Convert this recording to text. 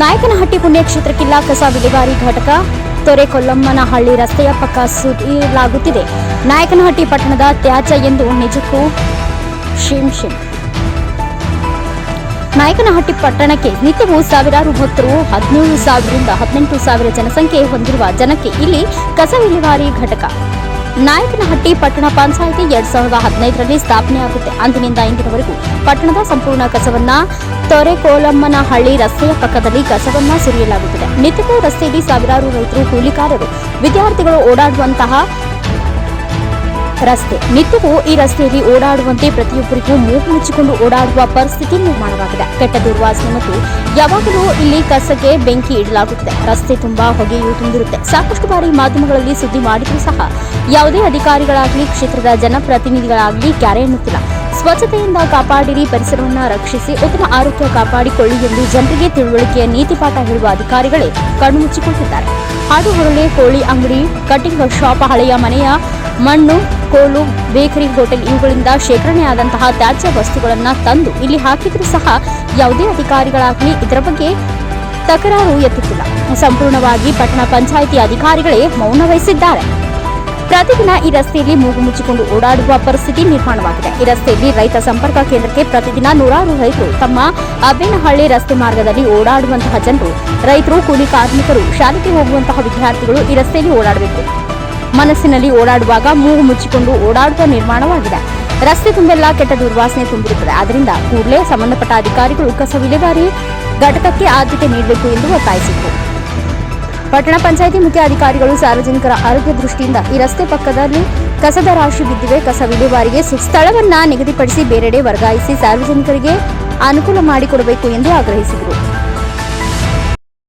ನಾಯಕನಹಟ್ಟಿ ಪುಣ್ಯಕ್ಷೇತ್ರಕ್ಕಿಲ್ಲ ಕಸ ವಿಲೇವಾರಿ ಘಟಕ. ತೊರೆಕೊಲ್ಲಮ್ಮನಹಳ್ಳಿ ರಸ್ತೆಯ ಪಕ್ಕ ಸುರಿಯಲಾಗುತ್ತಿದೆ ನಾಯಕನಹಟ್ಟಿ ಪಟ್ಟಣದ ತ್ಯಾಜ್ಯ ಎಂದು ನಿಜಕ್ಕೂ ಶಿಮ್ ಶಿಮ್. ನಾಯಕನಹಟ್ಟಿ ಪಟ್ಟಣಕ್ಕೆ ನಿತ್ಯವೂ ಸಾವಿರಾರು ಭಕ್ತರು ಹದಿನೇಳು ಸಾವಿರದಿಂದ ಹದಿನೆಂಟು ಸಾವಿರ ಜನಸಂಖ್ಯೆ ಹೊಂದಿರುವ ಜನಕ್ಕೆ ಇಲ್ಲಿ ಕಸ ವಿಲೇವಾರಿ ಘಟಕ. ನಾಯಕನಹಟ್ಟಿ ಪಟ್ಟಣ ಪಂಚಾಯಿತಿ ಎರಡ್ ಸಾವಿರದ ಹದಿನೈದರಲ್ಲಿ ಸ್ಥಾಪನೆಯಾಗುತ್ತೆ ಅಂದಿನಿಂದ ಇಂದಿನವರೆಗೂ ಪಟ್ಟಣದ ಸಂಪೂರ್ಣ ಕಸವನ್ನ ತೊರೆಕೋಲಮ್ಮನಹಳ್ಳಿ ರಸ್ತೆಯ ಪಕ್ಕದಲ್ಲಿ ಕಸವನ್ನ ಸುರಿಯಲಾಗುತ್ತದೆ. ನಿತ್ಯದ ರಸ್ತೆಯಲ್ಲಿ ಸಾವಿರಾರು ರೈತರು ಕೂಲಿಕಾರರು, ವಿದ್ಯಾರ್ಥಿಗಳು ಓಡಾಡುವಂತಹ ರಸ್ತೆ. ನಿತ್ಯವೂ ಈ ರಸ್ತೆಯಲ್ಲಿ ಓಡಾಡುವಂತೆ ಪ್ರತಿಯೊಬ್ಬರಿಗೂ ಮೂಗು ಮುಚ್ಚಿಕೊಂಡು ಓಡಾಡುವ ಪರಿಸ್ಥಿತಿ ನಿರ್ಮಾಣವಾಗಿದೆ. ಕೆಟ್ಟ ದುರ್ವಾಸನೆ ಮತ್ತು ಯಾವಾಗಲೂ ಇಲ್ಲಿ ಕಸಕ್ಕೆ ಬೆಂಕಿ ಇಡಲಾಗುತ್ತದೆ. ರಸ್ತೆ ತುಂಬಾ ಹೊಗೆಯೂ ತುಂಬಿರುತ್ತೆ. ಸಾಕಷ್ಟು ಬಾರಿ ಮಾಧ್ಯಮಗಳಲ್ಲಿ ಸುದ್ದಿ ಮಾಡಿದರೂ ಸಹ ಯಾವುದೇ ಅಧಿಕಾರಿಗಳಾಗಲಿ, ಕ್ಷೇತ್ರದ ಜನಪ್ರತಿನಿಧಿಗಳಾಗಲಿ ಕ್ಯಾರೆ ಎನ್ನುತ್ತಿಲ್ಲ. ಸ್ವಚ್ಛತೆಯಿಂದ ಕಾಪಾಡಿರಿ, ಪರಿಸರವನ್ನು ರಕ್ಷಿಸಿ, ಉತ್ತಮ ಆರೋಗ್ಯ ಕಾಪಾಡಿಕೊಳ್ಳಿ ಎಂದು ಜನರಿಗೆ ತಿಳುವಳಿಕೆಯ ನೀತಿ ಪಾಠ ಹೇಳುವ ಅಧಿಕಾರಿಗಳೇ ಕಣ್ಣು ಮುಚ್ಚಿಕೊಳ್ಳುತ್ತಿದ್ದಾರೆ ಹಾಡು ಹೊರಳೆ ಕೋಳಿ ಅಂಗಡಿ, ಕಟಿಂಗ್ ಶಾಪ್ ಹಳೆಯ ಮನೆಯ ಮಣ್ಣು ಕೋಲು ಬೇಕರಿ ಹೋಟೆಲ್ ಇವುಗಳಿಂದ ಶೇಖರಣೆಯಾದಂತಹ ತ್ಯಾಜ್ಯ ವಸ್ತುಗಳನ್ನು ತಂದು ಇಲ್ಲಿ ಹಾಕಿದರೂ ಸಹ ಯಾವುದೇ ಅಧಿಕಾರಿಗಳಾಗಲಿ ಇದರ ಬಗ್ಗೆ ತಕರಾರು ಎತ್ತುತ್ತಿಲ್ಲ. ಸಂಪೂರ್ಣವಾಗಿ ಪಟ್ಟಣ ಪಂಚಾಯಿತಿ ಅಧಿಕಾರಿಗಳೇ ಮೌನ ವಹಿಸಿದ್ದಾರೆ. ಪ್ರತಿದಿನ ಈ ರಸ್ತೆಯಲ್ಲಿ ಮೂಗು ಮುಚ್ಚಿಕೊಂಡು ಓಡಾಡುವ ಪರಿಸ್ಥಿತಿ ನಿರ್ಮಾಣವಾಗಿದೆ. ಈ ರಸ್ತೆಯಲ್ಲಿ ರೈತ ಸಂಪರ್ಕ ಕೇಂದ್ರಕ್ಕೆ ಪ್ರತಿದಿನ ನೂರಾರು ರೈತರು ತಮ್ಮ ಅಬ್ಬೇನಹಳ್ಳಿ ರಸ್ತೆ ಮಾರ್ಗದಲ್ಲಿ ಓಡಾಡುವಂತಹ ಜನರು. ರೈತರು, ಕೂಲಿ ಕಾರ್ಮಿಕರು, ಶಾಲೆಗೆ ಹೋಗುವಂತಹ ವಿದ್ಯಾರ್ಥಿಗಳು ಈ ರಸ್ತೆಯಲ್ಲಿ ಓಡಾಡಬೇಕು. ಮನಸ್ಸಿನಲ್ಲಿ ಓಡಾಡುವಾಗ ಮೂಗು ಮುಚ್ಚಿಕೊಂಡು ಓಡಾಡುವ ನಿರ್ಮಾಣವಾಗಿದೆ. ರಸ್ತೆ ತುಂಬೆಲ್ಲ ಕೆಟ್ಟ ದುರ್ವಾಸನೆ ತುಂಬಿರುತ್ತದೆ. ಆದ್ದರಿಂದ ಕೂಡಲೇ ಸಂಬಂಧಪಟ್ಟ ಅಧಿಕಾರಿಗಳು ಕಸ ವಿಲೇವಾರಿ ಘಟಕಕ್ಕೆ ಆದ್ಯತೆ ನೀಡಬೇಕು ಎಂದು ಒತ್ತಾಯಿಸಿದರು. ಪಟ್ಟಣ ಪಂಚಾಯಿತಿ ಮುಖ್ಯ ಅಧಿಕಾರಿಗಳು ಸಾರ್ವಜನಿಕರ ಆರೋಗ್ಯ ದೃಷ್ಟಿಯಿಂದ ಈ ರಸ್ತೆ ಪಕ್ಕದಲ್ಲಿ ಕಸದ ರಾಶಿ ಬಿದ್ದಿವೆ. ಕಸ ವಿಲೇವಾರಿಗೆ ಸ್ಥಳವನ್ನ ನಿಗದಿಪಡಿಸಿ ಬೇರೆಡೆ ವರ್ಗಾಯಿಸಿ ಸಾರ್ವಜನಿಕರಿಗೆ ಅನುಕೂಲ ಮಾಡಿಕೊಡಬೇಕು ಎಂದು ಆಗ್ರಹಿಸಿದರು.